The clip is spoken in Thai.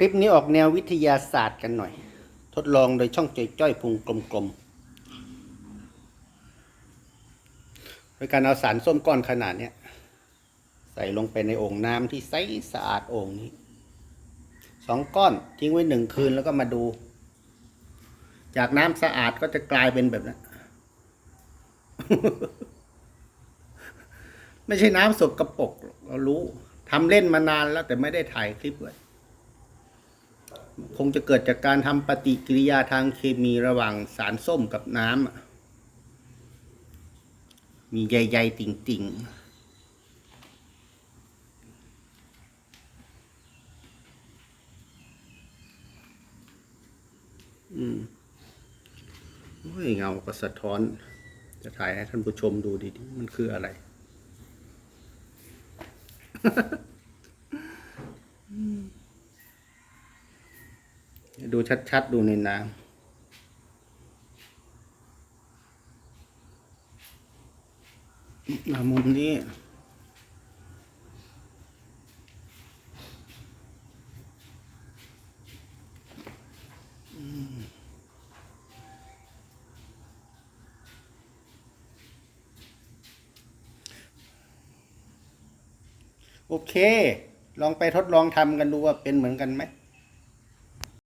คลิปนี้ออกแนววิทยาศาสตร์กันหน่อย ทดลองโดยช่องจ้อยจ้อยพุงกลมๆโดยการเอาสารส้มก้อนขนาดเนี้ยใส่ลงไปในโอ่งน้ำที่ใสสะอาดโอ่งนี้สองก้อนทิ้งไว้หนึ่งคืนแล้วก็มาดู จากน้ำสะอาดก็จะกลายเป็นแบบนั้นไม่ใช่น้ำสกรปรกเรารู้ทำเล่นมานานแล้วแต่ไม่ได้ถ่ายคลิปไว้ คงจะเกิดจากการทำปฏิกิริยาทางเคมีระหว่างสารส้มกับน้ำมีใยๆติ่งๆอืมโอ้ยเงาก็สะท้อน จะถ่ายให้ท่านผู้ชมดูดีๆ มันคืออะไร ดูชัดๆ ดูในน้ำมุมนี้ โอเค ลองไปทดลองทำกันดูว่าเป็นเหมือนกันไหม